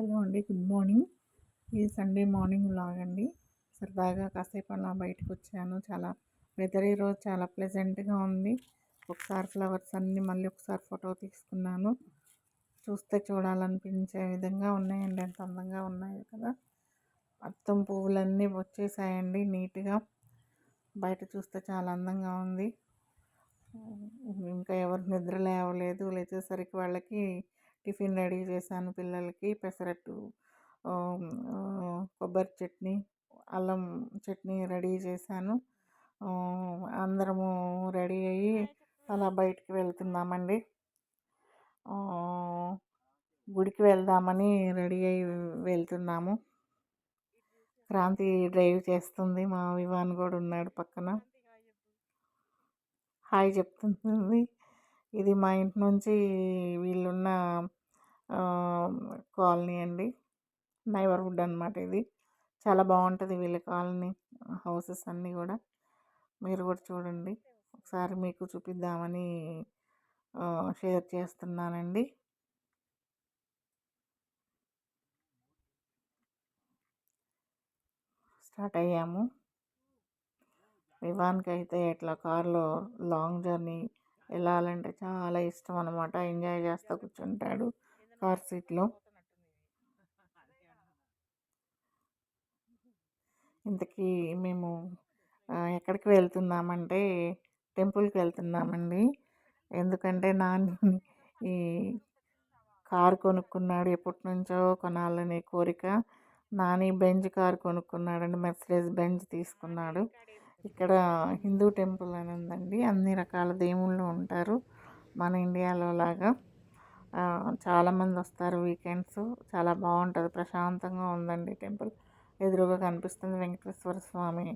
Hello అండి good morning. ఈ Sunday morning లాగండి అండి. సరదాగా కాసేపు అలా బయటకు వచ్చాను చాలా వెదర్ ఈరోజు చాలా ప్లెజెంట్గా ఉంది. ఒకసారి ఫ్లవర్స్ అన్నీ మళ్ళీ ఒకసారి ఫోటో తీసుకున్నాను. చూస్తే చూడాలనిపించే విధంగా ఉన్నాయండి. ఎంత అందంగా ఉన్నాయి కదా. మొత్తం పువ్వులన్నీ వచ్చేసాయండి నీట్గా. బయట చూస్తే చాలా అందంగా ఉంది. ఇంకా ఎవరు నిద్ర లేవలేదు. లేచేసరికి వాళ్ళకి టిఫిన్ రెడీ చేశాను పిల్లలకి పెసరట్టు కొబ్బరి చట్నీ అల్లం చట్నీ రెడీ చేశాను. అందరము రెడీ అయ్యి అలా బయటికి వెళ్తున్నామండి. గుడికి వెళ్దామని రెడీ అయ్యి వెళ్తున్నాము. క్రాంతి డ్రైవ్ చేస్తుంది మా వివాన్ కూడా ఉన్నాడు పక్కన. హాయ్ చెప్తుంది. ఇది మా ఇంటి నుంచి వీళ్ళు కాలనీ అండి. నైబర్హుడ్ అనమాట ఇది. చాలా బాగుంటుంది వీళ్ళ కాలనీ హౌసెస్ అన్నీ కూడా మీరు కూడా చూడండి. ఒకసారి మీకు చూపిద్దామని షేర్ చేస్తున్నానండి. స్టార్ట్ అయ్యాము. వివాన్కి అయితే ఇట్లా కార్లో లాంగ్ జర్నీ వెళ్ళాలంటే చాలా ఇష్టం అనమాట ఎంజాయ్ చేస్తూ కూర్చుంటాడు కార్ సీట్లో. ఇంతకీ మేము ఎక్కడికి వెళ్తున్నామంటే టెంపుల్కి వెళ్తున్నామండి. ఎందుకంటే నాన్న ఈ కారు కొనుక్కున్నాడు ఎప్పటి నుంచో కొనాలనే కోరిక. నాని బెంజ్ కారు కొనుక్కున్నాడండి మెర్సిడెస్ బెంజ్ తీసుకున్నాడు. ఇక్కడ హిందూ టెంపుల్ అని ఉందండి అన్ని రకాల దేవుళ్ళు ఉంటారు మన ఇండియాలో లాగా. చాలామంది వస్తారు వీకెండ్స్ చాలా బాగుంటుంది ప్రశాంతంగా ఉందండి టెంపుల్. ఎదురుగా కనిపిస్తుంది వెంకటేశ్వర స్వామి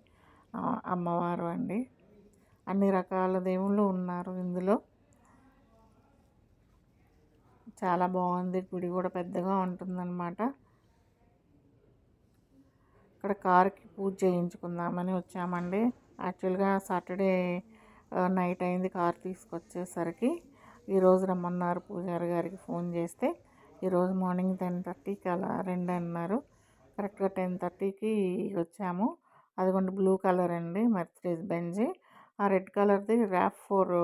అమ్మవారు అండి. అన్ని రకాల దేవుళ్ళు ఉన్నారు ఇందులో. చాలా బాగుంది గుడి కూడా పెద్దగా ఉంటుందన్నమాట. ఇక్కడ కార్కి పూజ చేయించుకుందామని వచ్చామండి. యాక్చువల్గా సాటర్డే నైట్ అయింది కార్ తీసుకొచ్చేసరికి. ఈరోజు రమ్మన్నారు పూజారి గారికి ఫోన్ చేస్తే. ఈరోజు మార్నింగ్ టెన్ థర్టీకి అలా రెండు అన్నారు. కరెక్ట్గా టెన్ థర్టీకి వచ్చాము. అదిగోండి బ్లూ కలర్ అండి మెర్సిడీస్ బెంజ్. ఆ రెడ్ కలర్ది ర్యాప్ ఫోర్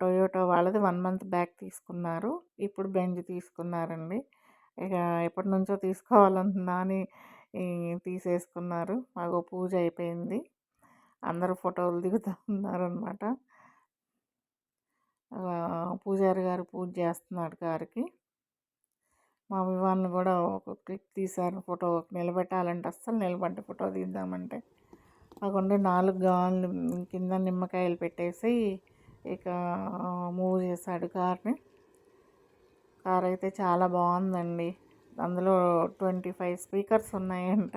టొయోటో వాళ్ళది వన్ మంత్ బ్యాక్ తీసుకున్నారు. ఇప్పుడు బెంజ్ తీసుకున్నారండి. ఇక ఎప్పటి నుంచో తీసుకోవాలనుకున్నా అని తీసేసుకున్నారు. మాకు పూజ అయిపోయింది. అందరూ ఫోటోలు దిగుతూ ఉన్నారనమాట పూజారి గారు పూజ చేస్తున్నాడు గారికి. మా వివాన్ని కూడా ఒక క్లిక్ తీశారు ఫోటో నిలబెట్టాలంటే అస్సలు నిలబడ్డ ఫోటో తీద్దామంటే. కాకుండా నాలుగు గాన్లు కింద నిమ్మకాయలు పెట్టేసి ఇక మూవ్ చేశాడు కార్ని. కార్ అయితే చాలా బాగుందండి. అందులో ట్వంటీ ఫైవ్ స్పీకర్స్ ఉన్నాయంట.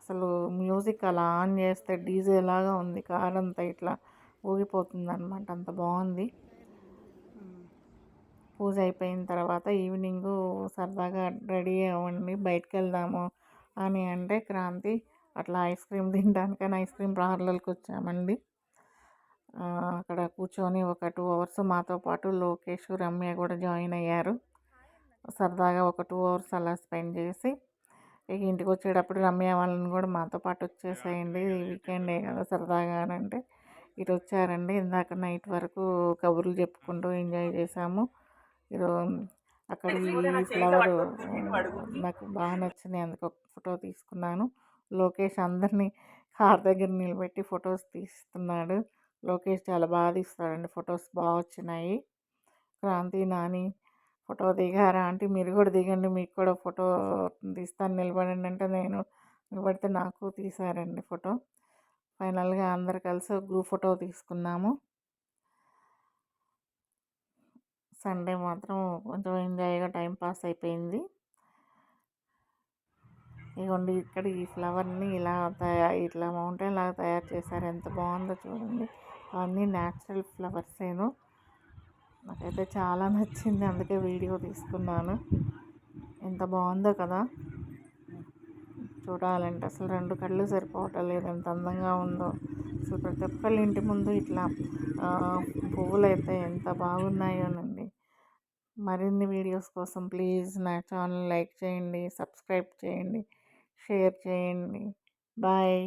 అసలు మ్యూజిక్ అలా ఆన్ చేస్తే డీజే లాగా ఉంది. కార్ అంతా ఇట్లా ఊగిపోతుంది అనమాట అంత బాగుంది. పూజ అయిపోయిన తర్వాత ఈవినింగ్ సరదాగా రెడీ అవ్వండి బయటకు వెళ్దాము అని అంటే క్రాంతి అట్లా ఐస్ క్రీమ్ తినడానికని ఐస్ క్రీమ్ పార్లర్కి వచ్చామండి. అక్కడ కూర్చొని ఒక టూ అవర్స్ మాతో పాటు లోకేష్ రమ్య కూడా జాయిన్ అయ్యారు. సరదాగా ఒక టూ అవర్స్ అలా స్పెండ్ చేసి ఇక ఇంటికి వచ్చేటప్పుడు రమ్య వాళ్ళని కూడా మాతో పాటు వచ్చేసేయండి వీకెండే కదా సరదాగా అంటే. ఇటు వచ్చారండి ఇందాక నైట్ వరకు కబుర్లు చెప్పుకుంటూ ఎంజాయ్ చేసాము. అక్కడ ఈ ఫ్లవర్ నాకు బాగా నచ్చింది అందుకు ఒక ఫోటో తీసుకున్నాను. లోకేష్ అందరినీ కార్ దగ్గర నిలబెట్టి ఫొటోస్ తీస్తున్నాడు. లోకేష్ చాలా బాగా తీస్తాడండి. ఫొటోస్ బాగా వచ్చినాయి. క్రాంతి నాని ఫోటో దిగారా? అంటే మీరు కూడా దిగండి. మీకు కూడా ఫోటో తీస్తాను. నిలబడండి అంటే నేను నిలబడితే నాకు తీశారండి ఫోటో. ఫైనల్గా అందరు కలిసి గ్రూప్ ఫోటో తీసుకున్నాము. సండే మాత్రం కొంచెం ఎంజాయ్గా టైం పాస్ అయిపోయింది. ఇదిగోండి ఇక్కడ ఈ ఫ్లవర్ని ఇలా తయారు ఇట్లా మౌంటైన్ లాగా తయారు చేశారు. ఎంత బాగుందో చూడండి. అవన్నీ న్యాచురల్ ఫ్లవర్సేను నాకైతే చాలా నచ్చింది. అందుకే వీడియో తీసుకున్నాను. ఎంత బాగుందో కదా. చూడాలంటే అసలు రెండు కళ్ళు సరిపోవటం లేదు ఎంత అందంగా ఉందో. అసలు ప్రతి ఒక్కళ్ళ ఇంటి ముందు ఇట్లా పువ్వులు అయితే ఎంత బాగున్నాయోనండి మరిన్ని వీడియోస్ కోసం ప్లీజ్ నా ఛానల్ లైక్ చేయండి సబ్స్క్రైబ్ చేయండి షేర్ చేయండి. బాయ్.